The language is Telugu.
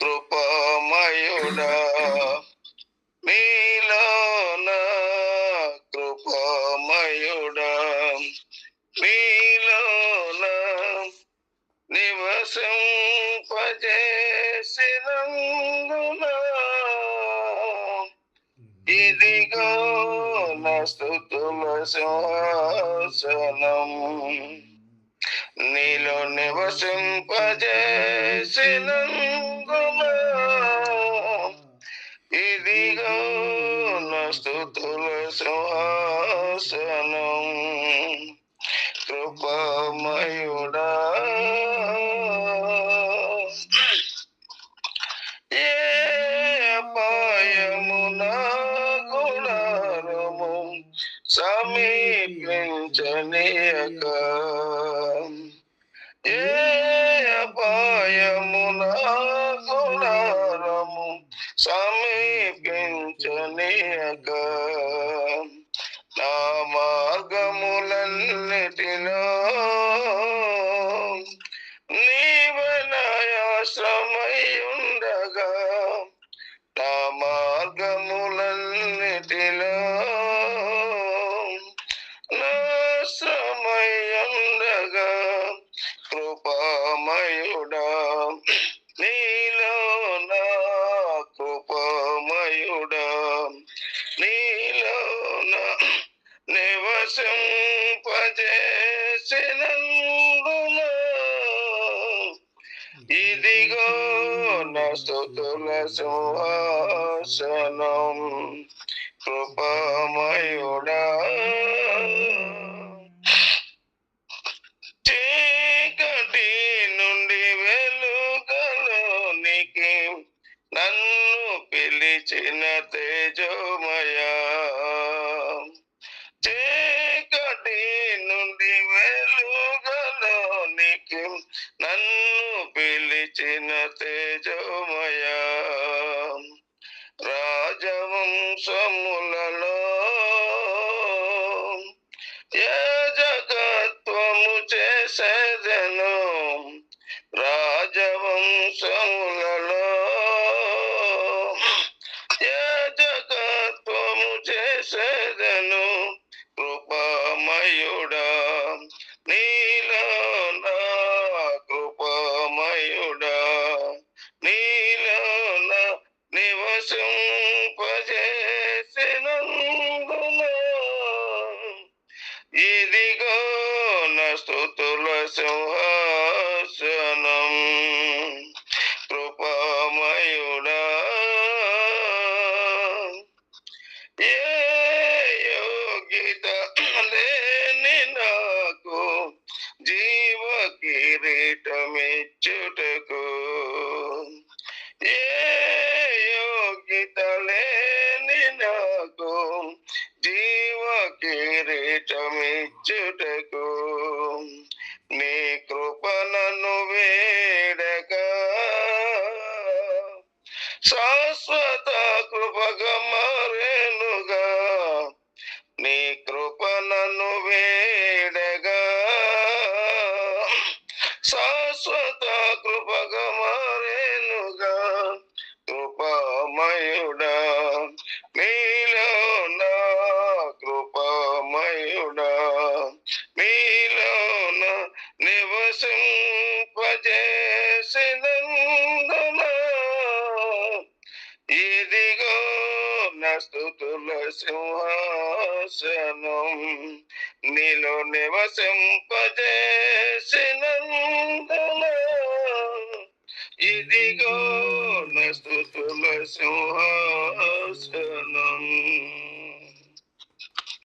కృపమయుడా మీలోన కృపమయుడా మీలోన నివసింపజేసినందున. ఇదిగో నా స్థుతుల సింహాసనం. నీలో నివసింపజేసినందున ఇదిగో నా స్థుతుల సింహాసనం కృపమయుడా. ఏ సమీపించనీయక. ఏ నివసింపజేసినందున ఇదిగో నా స్థుతుల సింహాసనం కృపమయుడా. చీకటి నుండి వెలుగలోనికి నన్ను పిలిచిన తేజోమయా. వెలుగలోనికి నన్ను పిలిచిన తేజోమయా రాజవంశములలో యాజకత్వము చేసేదను? రాజవంశములలో యాజకత్వము చేసేదను? ఇదిగో నా సింహాసనం కృపామయుడా. ఏ యోగిత లేని నాకు జీవ కిరీటమిచ్చుటకు కిరీటమిచ్చుటకు నీ కృపణను వేడగా శాశ్వత కృపగా మారేనుగా. నీ కృపణను వేడగా. శాశ్వత కృపగా నివసింపజేసినందున ఇదిగో నా సింహాసనం. నీలో నివసింపజేసినందున ఇదిగో నా సింహాసనం.